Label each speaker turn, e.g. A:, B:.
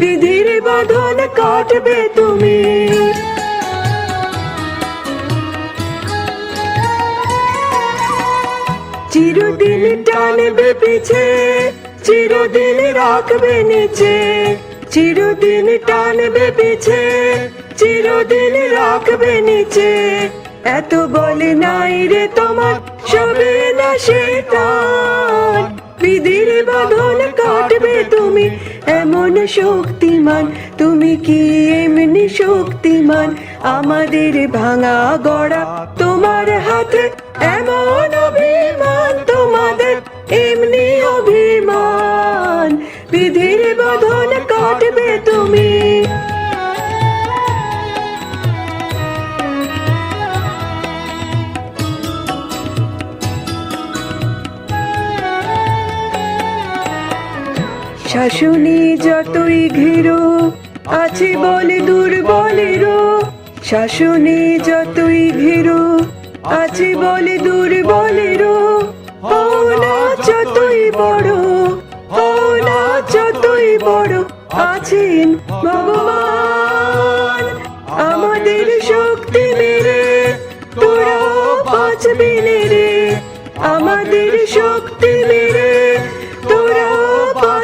A: বিধির বাঁধন কাটবে তুমি। চিরদিন টানবে পিছে, চিরদিন রাখবে নিচে। চিরদিন টানবে পিছে, চিরদিন রাখবে নিচে। এত বলে নাই রে তোমার, সবে না সেটান এমন শক্তিমান? তুমি কি এমনি শক্তিমান? আমাদের ভাঙা গড়া তোমার হাতে এমন অভিমান, তোমাদের এমনি অভিমান। বিধির বাঁধন শাসনে যতই ঘেরো, আছে বলে দুর্বলেরও। শাসনে যতই ঘেরো, আছে বলে দুর্বলেরও। হও না যতই বড় হও না যতই বড়, আছেন ভগবান। আমাদের শক্তি মেরে তোরা বাঁচবি রে। আমাদের শক্তি মেরে